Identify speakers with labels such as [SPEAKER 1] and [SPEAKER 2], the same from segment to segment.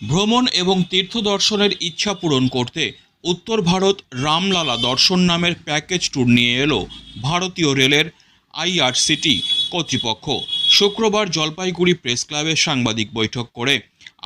[SPEAKER 1] ভ্রমণ এবং তীর্থ দর্শনের ইচ্ছা পূরণ করতে উত্তর ভারত রামলালা দর্শন নামের প্যাকেজ ট্যুর নিয়ে এলো ভারতীয় রেলের আইআরসিটি কর্তৃপক্ষ। শুক্রবার জলপাইগুড়ি প্রেস ক্লাবে সাংবাদিক বৈঠক করে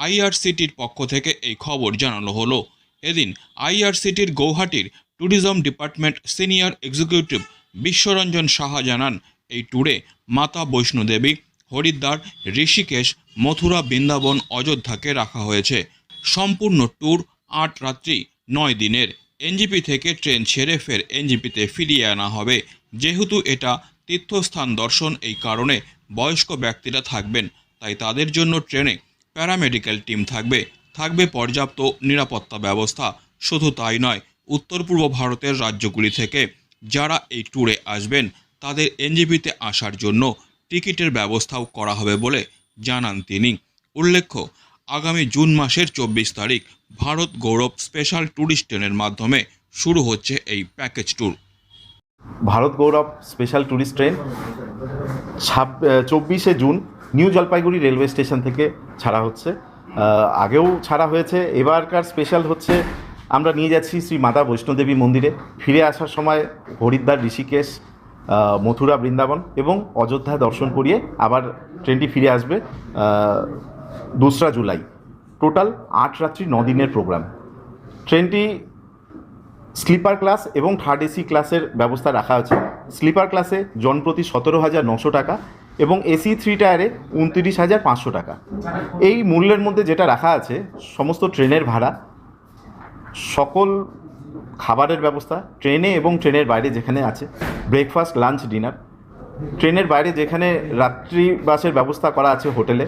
[SPEAKER 1] আইআরসিটির পক্ষ থেকে এই খবর জানানো হলো। এদিন আইআরসিটির গৌহাটির tourism department senior executive Biswaranjan Saha জানান, এই ট্যুরে মাতা বৈষ্ণোদেবী হরিদ্বার, ঋষিকেশ মথুরা, বৃন্দাবন, অযোধ্যাকে রাখা হয়েছে। সম্পূর্ণ ট্যুর আট রাত্রি, নয় দিনের। এনজিপি থেকে ট্রেন ছেড়ে ফের এনজিপিতে ফিরিয়ে আনা হবে। যেহেতু এটা তীর্থস্থান দর্শন, এই কারণে বয়স্ক ব্যক্তিরা থাকবেন। তাই তাদের জন্য ট্রেনে প্যারামেডিক্যাল টিম থাকবে। থাকবে পর্যাপ্ত নিরাপত্তা ব্যবস্থা। শুধু তাই নয়, উত্তর পূর্ব ভারতের রাজ্যগুলি থেকে যারা এই ট্যুরে আসবেন, তাদের এনজিপিতে আসার জন্য টিকিটের ব্যবস্থাও করা হবে বলে জানান তিনি। উল্লেখ্য, আগামী জুন মাসের চব্বিশ তারিখ ভারত গৌরব স্পেশাল ট্যুরিস্ট ট্রেনের মাধ্যমে শুরু হচ্ছে এই package tour.
[SPEAKER 2] Bharat Gaurav special tourist train ছাব চব্বিশে June new Jalpaiguri railway station থেকে ছাড়া হচ্ছে। আগেও ছাড়া হয়েছে, এবারকার স্পেশাল হচ্ছে আমরা নিয়ে যাচ্ছি শ্রী মাতা বৈষ্ণোদেবী মন্দিরে। ফিরে আসার সময় হরিদ্বার, ঋষিকেশ মথুরা, বৃন্দাবন এবং অযোধ্যা দর্শন করিয়ে আবার ট্রেনটি ফিরে আসবে দোসরা জুলাই। টোটাল আট রাত্রি ন দিনের প্রোগ্রাম ট্রেনটি স্লিপার ক্লাস এবং থার্ড এসি ক্লাসের ব্যবস্থা রাখা আছে। স্লিপার ক্লাসে জনপ্রতি সতেরো হাজার নশো টাকা এবং এসি থ্রি টায়ারে উনত্রিশ হাজার পাঁচশো টাকা। এই মূল্যের মধ্যে যেটা রাখা আছে, সমস্ত ট্রেনের ভাড়া, সকল খাবারের ব্যবস্থা, ট্রেনে এবং ট্রেনের বাইরে যেখানে আছে ব্রেকফাস্ট লাঞ্চ ডিনার ট্রেনের বাইরে যেখানে রাত্রি বাসের ব্যবস্থা করা আছে হোটেলে,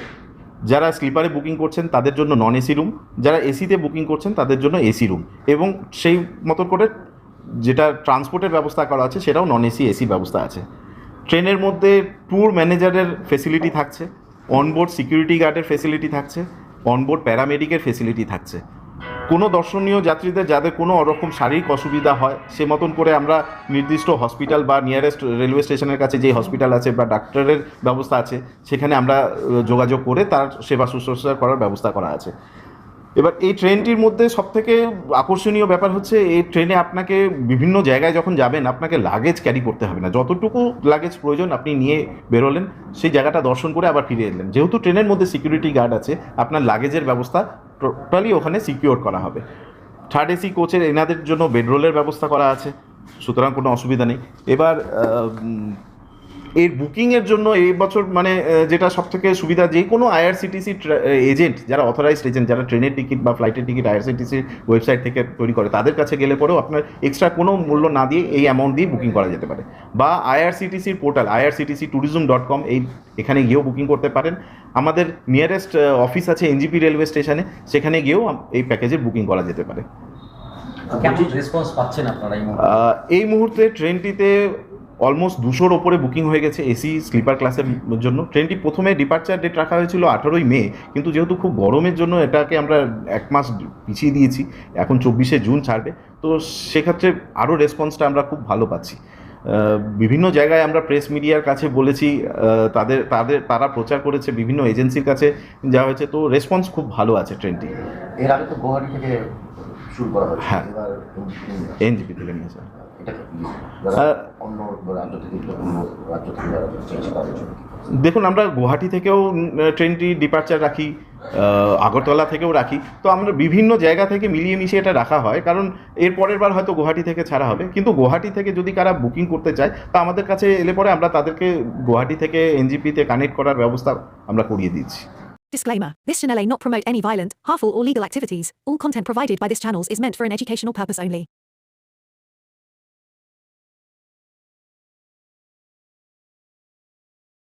[SPEAKER 2] যারা স্লিপারে বুকিং করছেন তাদের জন্য নন এসি রুম যারা এসিতে বুকিং করছেন তাদের জন্য এসি রুম এবং সেই মতো করে যেটা ট্রান্সপোর্টের ব্যবস্থা করা আছে, সেটাও নন এসি এসি ব্যবস্থা আছে। ট্রেনের মধ্যে ট্যুর ম্যানেজারের ফেসিলিটি থাকছে অনবোর্ড সিকিউরিটি গার্ডের ফেসিলিটি থাকছে অনবোর্ড প্যারামেডিকের ফেসিলিটি থাকছে। কোনো দর্শনীয় যাত্রীদের যাদের কোনো রকম শারীরিক অসুবিধা হয়, সে মতন করে আমরা নির্দিষ্ট হসপিটাল বা নিয়ারেস্ট রেলওয়ে স্টেশনের কাছে যে হসপিটাল আছে বা ডাক্তারের ব্যবস্থা আছে, সেখানে আমরা যোগাযোগ করে তার সেবা শুশ্রূষা করার ব্যবস্থা করা আছে। এবার এই ট্রেনটির মধ্যে সবথেকে আকর্ষণীয় ব্যাপার হচ্ছে, এই ট্রেনে আপনাকে বিভিন্ন জায়গায় যখন যাবেন, আপনাকে লাগেজ ক্যারি করতে হবে না। যতটুকু লাগেজ প্রয়োজন আপনি নিয়ে বেরোলেন, সেই জায়গাটা দর্শন করে আবার ফিরে এলেন। যেহেতু ট্রেনের মধ্যে সিকিউরিটি গার্ড আছে, আপনার লাগেজের ব্যবস্থা টোটালি ওখানে সিকিওর করা হবে। থার্ড এসি কোচের এনাদের জন্য বেডরোলের ব্যবস্থা করা আছে, সুতরাং কোনো অসুবিধা নেই। এবার এর বুকিংয়ের জন্য এই বছর মানে যেটা সব থেকে সুবিধা যে কোনো আইআরসিটিসি এজেন্ট যারা অথরাইজড এজেন্ট যারা ট্রেনের টিকিট বা ফ্লাইটের টিকিট আইআরসিটিসির ওয়েবসাইট থেকে তৈরি করে তাদের কাছে গেলে পরেও আপনার এক্সট্রা কোনো মূল্য না দিয়ে এই অ্যামাউন্ট দিয়ে বুকিং করা যেতে পারে। বা আইআরসিটিসির portal IRCTC tourism dot com এই এখানে গিয়েও বুকিং করতে পারেন। আমাদের নিয়ারেস্ট অফিস আছে এনজিপি রেলওয়ে স্টেশনে সেখানে গিয়েও এই প্যাকেজের বুকিং করা যেতে পারে।
[SPEAKER 3] এই মুহূর্তে?
[SPEAKER 2] ট্রেনটিতে অলমোস্ট দুশোর ওপরে বুকিং হয়ে গেছে এসি স্লিপার ক্লাসের জন্য। ট্রেনটি প্রথমে ডিপার্চার ডেট রাখা হয়েছিল আঠারোই মে কিন্তু যেহেতু খুব গরমের জন্য এটাকে আমরা এক মাস পিছিয়ে দিয়েছি এখন চব্বিশে জুন ছাড়বে। তো সেক্ষেত্রে আরও রেসপন্সটা আমরা খুব ভালো পাচ্ছি। বিভিন্ন জায়গায় আমরা প্রেস মিডিয়ার কাছে বলেছি তাদের তাদের তারা প্রচার করেছে বিভিন্ন এজেন্সির কাছে যাওয়া হয়েছে। তো রেসপন্স খুব ভালো আছে ট্রেনটি
[SPEAKER 3] এর আগে তো গুয়াহাটি থেকে শুরু করা
[SPEAKER 2] হ্যাঁ। এনজিপি থেকে। নিয়েছে
[SPEAKER 3] জন্য
[SPEAKER 2] দেখুন আমরা গুয়াহাটি থেকেও ট্রেনটি ডিপার্চার রাখি আগরতলা থেকেও রাখি তো আমরা বিভিন্ন জায়গা থেকে মিলিয়ে মিশিয়ে এটা রাখা হয় কারণ এর পরের বার হয়তো গুয়াহাটি থেকে ছাড়া হবে কিন্তু গুয়াহাটি থেকে যদি কারা বুকিং করতে চায় তা আমাদের কাছে এলে পরে আমরা তাদেরকে গুয়াহাটি থেকে এনজিপিতে কানেক্ট করার ব্যবস্থা আমরা করিয়ে দিচ্ছি
[SPEAKER 4] Disclaimer This channel may not promote any violent, harmful, or legal activities. All content provided by this channel is meant for an educational purpose only.